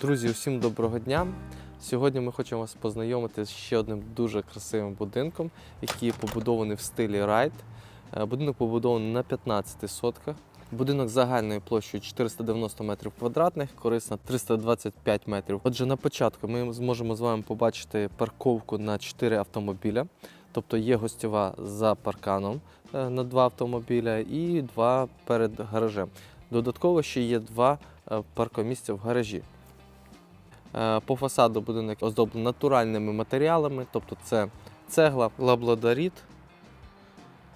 Друзі, усім доброго дня! Сьогодні ми хочемо вас познайомити з ще одним дуже красивим будинком, який побудований в стилі райт. Е, Будинок побудований на 15 сотках. Будинок загальною площею 490 метрів квадратних, корисна 325 метрів. Отже, на початку ми зможемо з вами побачити парковку на 4 автомобіля. Тобто є гостьова за парканом е, на два автомобіля і два перед гаражем. Додатково ще є два е, паркомісця в гаражі. Е, По фасаду будинок оздоблений натуральними матеріалами, тобто це цегла, лабладоріт,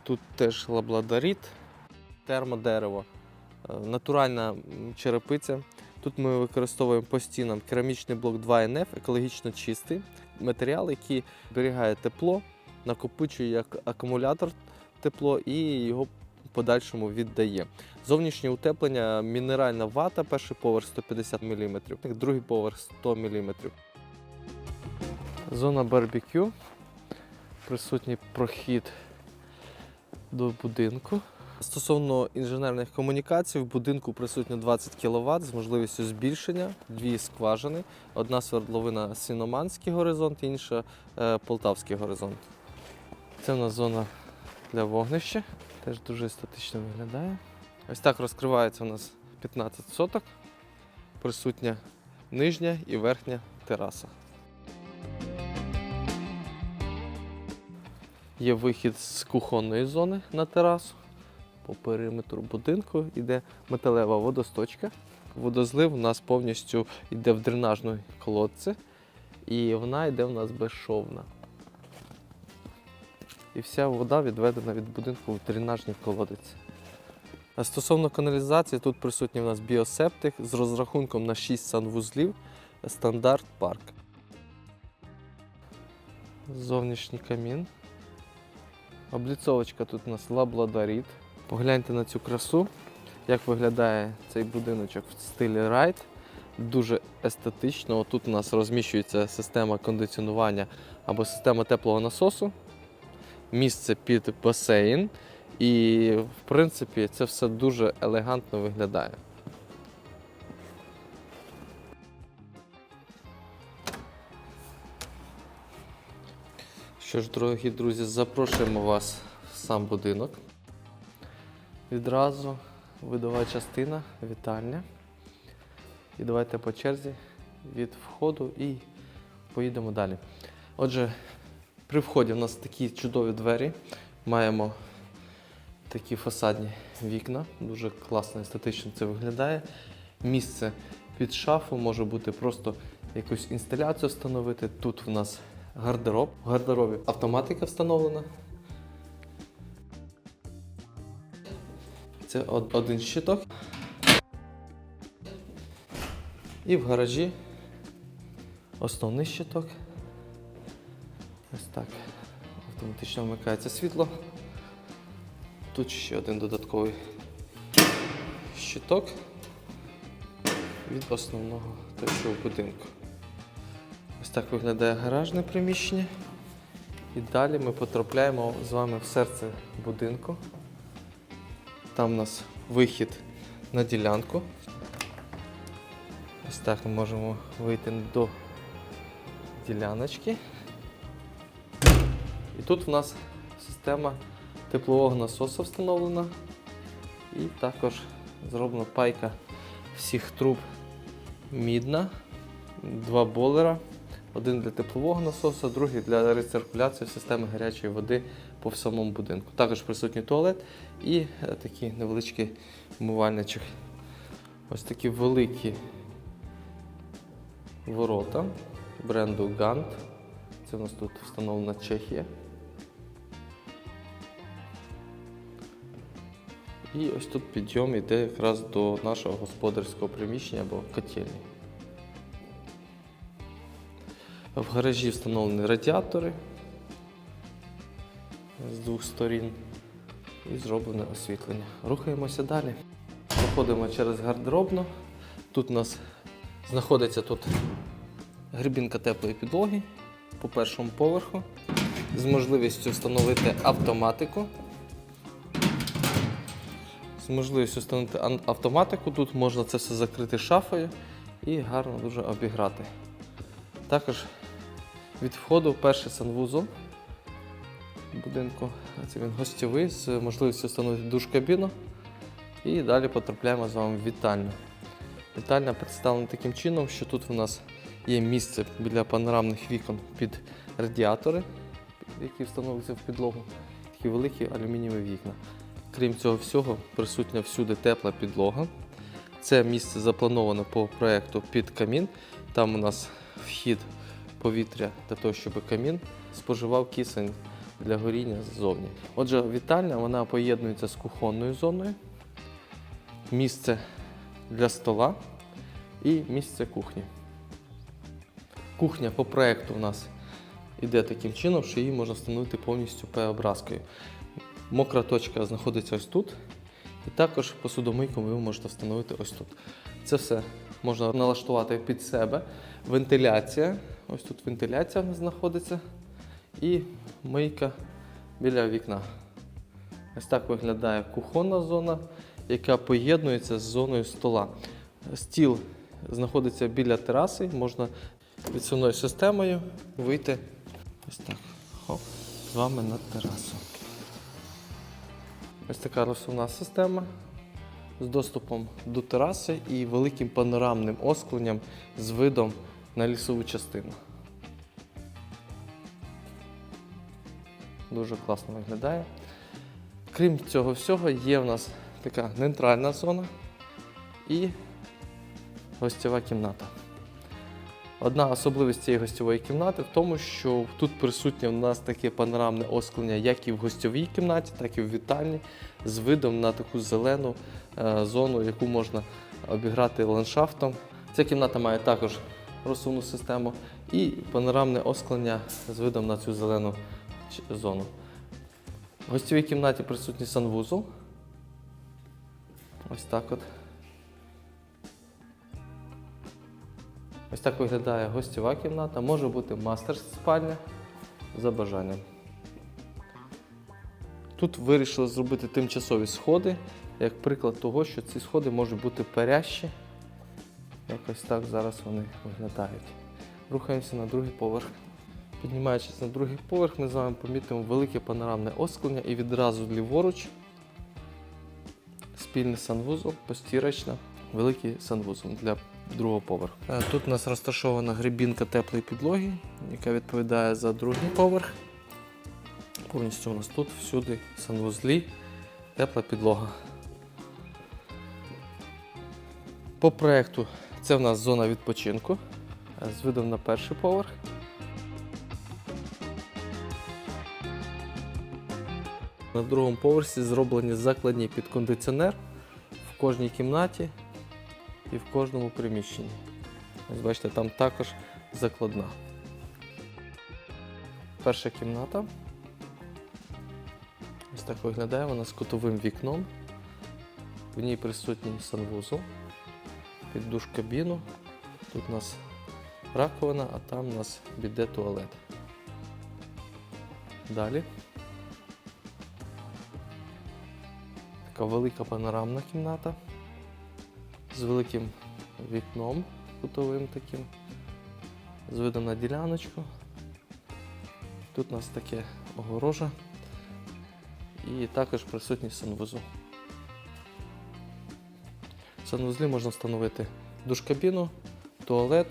тут теж лабладоріт, термодерево, е, натуральна черепиця. Тут ми використовуємо по стінам керамічний блок 2NF, екологічно чистий матеріал, який зберігає тепло, накопичує як акумулятор тепло і його подальшому віддає. Зовнішнє утеплення мінеральна вата, перший поверх 150 мм, другий поверх 100 мм. Зона барбекю. Присутній прохід до будинку. Стосовно інженерних комунікацій, в будинку присутньо 20 кВт з можливістю збільшення, дві скважини. Одна свердловина Сіноманський горизонт, інша е, Полтавський горизонт. Це у нас зона для вогнища. Теж дуже естетично виглядає. Ось так розкривається у нас 15 соток. Присутня нижня і верхня тераса. Є вихід з кухонної зони на терасу. По периметру будинку йде металева водосточка. Водозлив у нас повністю йде в дренажну колодці, і вона йде у нас безшовна. І вся вода відведена від будинку в дренажній колодець. А стосовно каналізації, тут присутній у нас біосептик з розрахунком на 6 санвузлів стандарт парк. Зовнішній камін. Обліцовочка тут у нас лабладоріт. Погляньте на цю красу, як виглядає цей будиночок в стилі райт. Дуже естетично. Тут у нас розміщується система кондиціонування або система теплого насосу, місце під басейн. І, в принципі, це все дуже елегантно виглядає. Що ж, дорогі друзі, запрошуємо вас в сам будинок. Відразу видова частина, вітальня. І давайте по черзі від входу і поїдемо далі. Отже, при вході у нас такі чудові двері. Маємо такі фасадні вікна. Дуже класно, естетично це виглядає. Місце під шафу може бути просто якусь інсталяцію встановити. Тут в нас гардероб. В гардеробі автоматика встановлена. Це один щиток. І в гаражі основний щиток. Ось так. Автоматично вмикається світло. Тут ще один додатковий щиток від основного течого будинку. Ось так виглядає гаражне приміщення. І далі ми потрапляємо з вами в серце будинку. Там у нас вихід на ділянку. Ось так ми можемо вийти до діляночки. Тут в нас система теплового насосу встановлена. І також зроблена пайка всіх труб мідна, два болера. Один для теплового насосу, другий для рециркуляції системи гарячої води по всьому будинку. Також присутній туалет і е, такий невеличкий умивальничок. Ось такі великі ворота бренду Gantt. Це у нас тут встановлена Чехія. І ось тут підйом йде якраз до нашого господарського приміщення або котельні. В гаражі встановлені радіатори з двох сторін і зроблене освітлення. Рухаємося далі. Проходимо через гардеробну. Тут у нас знаходиться тут грибінка теплої підлоги по першому поверху з можливістю встановити автоматику. Можливістю встановити автоматику тут можна це все закрити шафою і гарно дуже обіграти. Також від входу перший санвузол будинку. Це він гостьовий з можливістю встановити душ кабіну. І далі потрапляємо з вами в вітальню. Вітальня представлена таким чином, що тут у нас є місце біля панорамних вікон під радіатори, які встановлюються в підлогу. Такі великі алюмінієві вікна. Крім цього всього, присутня всюди тепла підлога. Це місце заплановано по проекту під камін. Там у нас вхід повітря для того, щоб камін споживав кисень для горіння ззовні. Отже, вітальня вона поєднується з кухонною зоною, місце для стола і місце кухні. Кухня по проекту у нас іде таким чином, що її можна встановити повністю П-образкою. Мокра точка знаходиться ось тут. І також посудомийку ви можете встановити ось тут. Це все можна налаштувати під себе. Вентиляція. Ось тут вентиляція знаходиться. І мийка біля вікна. Ось так виглядає кухонна зона, яка поєднується з зоною стола. Стіл знаходиться біля тераси, можна відсувною системою вийти ось так. Хоп, з вами на терасу. Ось така розсувна система з доступом до тераси і великим панорамним оскленням з видом на лісову частину. Дуже класно виглядає. Крім цього всього, є в нас така нейтральна зона і гостьова кімната. Одна особливість цієї гостьової кімнати в тому, що тут присутнє у нас таке панорамне осклення як і в гостьовій кімнаті, так і в вітальні, з видом на таку зелену е, зону, яку можна обіграти ландшафтом. Ця кімната має також розсувну систему і панорамне осклення з видом на цю зелену зону. В гостьовій кімнаті присутній санвузол. Ось так от. Ось так виглядає гостьова кімната. Може бути мастер спальня за бажанням. Тут вирішили зробити тимчасові сходи, як приклад того, що ці сходи можуть бути парящі. Якось так зараз вони виглядають. Рухаємося на другий поверх. Піднімаючись на другий поверх, ми з вами помітимо велике панорамне осклення і відразу ліворуч спільний санвузол, постірочна, великий санвузол для другого поверху. Е, Тут у нас розташована грибінка теплої підлоги, яка відповідає за другий поверх. Повністю у нас тут всюди санвузлі, тепла підлога. По проекту це в нас зона відпочинку е, з видом на перший поверх. На другому поверсі зроблені закладні під кондиціонер в кожній кімнаті і в кожному приміщенні. Ось бачите, там також закладна. Перша кімната. Ось так виглядає вона з кутовим вікном. В ній присутній санвузол під душ кабіну. Тут у нас раковина, а там у нас біде туалет. Далі. Така велика панорамна кімната з великим вікном кутовим таким, з видом на діляночку. Тут у нас таке огорожа і також присутній санвузол. В санвузлі можна встановити душ-кабіну, туалет,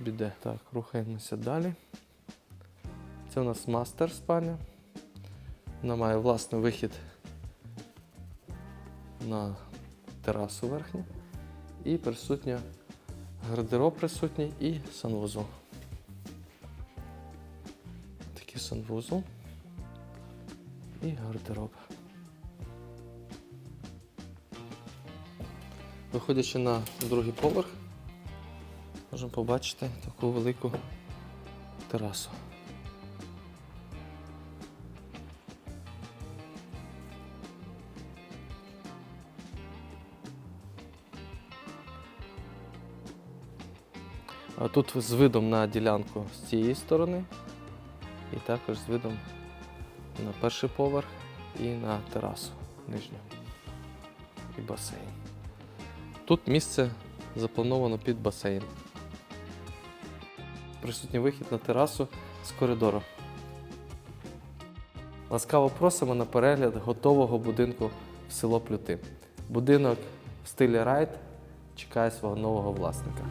біде. Так, рухаємося далі. Це у нас мастер спальня. Вона має власний вихід на терасу верхню. І присутня гардероб присутній і санвузол. Такий санвузол і гардероб. Виходячи на другий поверх, можемо побачити таку велику терасу. Тут з видом на ділянку з цієї сторони, і також з видом на перший поверх і на терасу нижню і басейн. Тут місце заплановано під басейн. Присутній вихід на терасу з коридору. Ласкаво просимо на перегляд готового будинку в село Плюти. Будинок в стилі райт чекає свого нового власника.